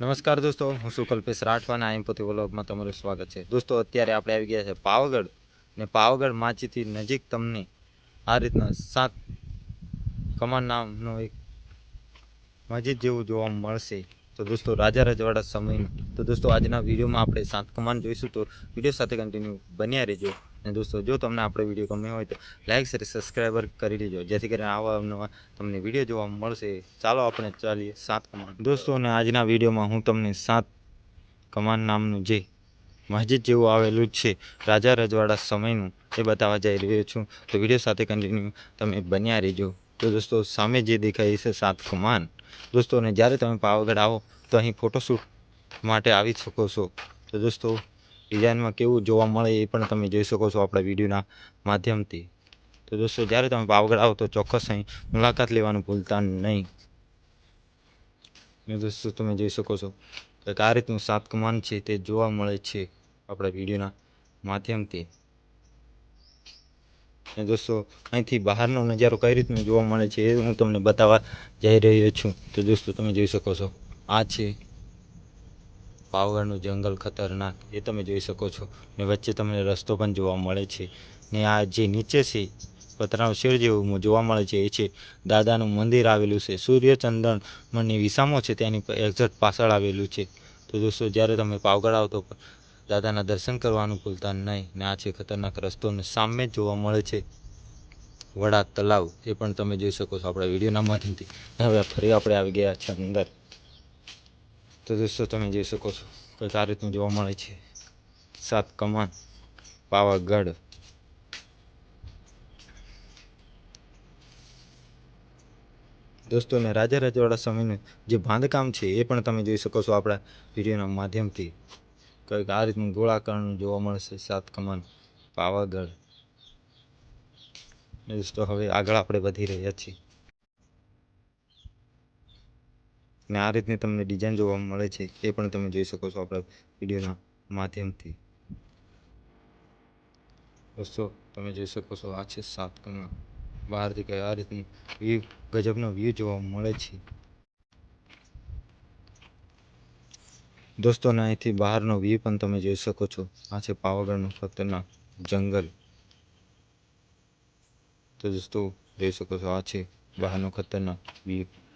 નમસ્કાર દોસ્તો, હું છું કલ્પેશ રાઠવા અને આઈ પોતે વ્લોગમાં તમારું સ્વાગત છે. દોસ્તો, અત્યારે આપણે આવી ગયા છે પાવાગઢ ને પાવાગઢ માચીથી નજીક તમને આ રીતના સાત કમાન નામનો એક મસ્જિદ જેવું જોવા મળશે. તો દોસ્તો, રાજા રજવાડા સમય. તો દોસ્તો, આજના વિડીયોમાં આપણે સાત કમાન જોઈશું તો વીડિયો સાથે કન્ટિન્યુ બન્યા રહેજો. અને દોસ્તો, જો તમને આપણે વીડિયો ગમ્યો હોય તો લાઈક શેર સબસ્ક્રાઈબર કરી લેજો. જેથી કરીને આવા નવા તમને વીડિયો જોવા મળશે. ચાલો આપણે ચાલીએ સાત કમાન. દોસ્તો, અને આજના વિડીયોમાં હું તમને સાત કમાન નામનું જે મસ્જિદ જેવું આવેલું છે, રાજા રજવાડા સમયનું એ બતાવવા જઈ રહ્યો છું. તો વીડિયો સાથે કન્ટિન્યુ તમે બન્યા રહેજો. તો દોસ્તો, સામે જે દેખાય છે સાત કમાન દોસ્તો, અને જ્યારે તમે પાવાગઢ આવો, તો અહીં ફોટોશૂટ માટે આવી શકો છો. તો દોસ્તો, ડિઝાઇનમાં કેવું જોવા મળે એ પણ તમે જોઈ શકો છો આપણા વિડીયોના માધ્યમથી. તો દોસ્તો, જ્યારે તમે પાવાગઢ આવો, તો ચોક્કસ અહીં મુલાકાત લેવાનું ભૂલતા નહીં. ને દોસ્તો, તમે જોઈ શકો છો કે આ રીતનું સાત કમાન છે તે જોવા મળે છે આપણા વિડીયોના માધ્યમથી. ને દોસ્તો, અહીંથી બહારનો નજારો કઈ રીતનો જોવા મળે છે એ હું તમને બતાવવા જઈ રહ્યો છું. તો દોસ્તો, તમે જોઈ શકો છો. આ છે પાવગઢનું જંગલ ખતરનાક. એ તમે જોઈ શકો છો. ને વચ્ચે તમને રસ્તો પણ જોવા મળે છે. ને આ જે નીચે છે, પતરાનું શેર જેવું જોવા મળે છે, એ છે દાદાનું મંદિર આવેલું છે. સૂર્યચંદન મનની વિસામો છે, તેની એક્ઝેક્ટ પાછળ આવેલું છે. તો દોસ્તો, જ્યારે તમે પાવગઢ આવો તો દાદાના દર્શન કરવાનું ભૂલતા નહીં ને આ છે ખતરનાક રસ્તો ને સામે જ જોવા મળે છે વડા તલાવ. એ પણ તમે જોઈ શકો છો આપણા વિડીયોના માધ્યમથી. હવે ફરી આપણે આવી ગયા છે અંદર. તો દોસ્તો, તમે જોઈ શકો છો તો આ રીતનું જોવા મળે છે. સાત કમાન, પાવાગઢ. દોસ્તો દોસ્તોને રાજા રજવાડા સમયનું જે બાંધકામ છે એ પણ તમે જોઈ શકો છો આપણા વિડીયોના માધ્યમથી. કંઈક આ રીતનું ગોળાકારનું જોવા મળશે, સાત કમાન પાવાગઢ. દોસ્તો હવે આગળ આપણે વધી રહ્યા છીએ. ને આ રીતની તમને ડિઝાઇન જોવા મળે છે, એ પણ તમે જોઈ શકો છો આપણા વિડીયોના માધ્યમથી. દોસ્તો, તમે જોઈ શકો છો આ છે સાત કમાન. બહારથી કંઈ આ રીતનું વ્યૂ, ગજબનો વ્યૂ જોવા મળે છે. દોસ્તોને અહીંથી બહારનો વ્યૂ પણ તમે જોઈ શકો છો. આ છે પાવાગઢનું ખતરનાક જંગલ. તો દોસ્તો, જોઈ શકો છો, આ છે બહારનો ખતરનાક વ્યૂ.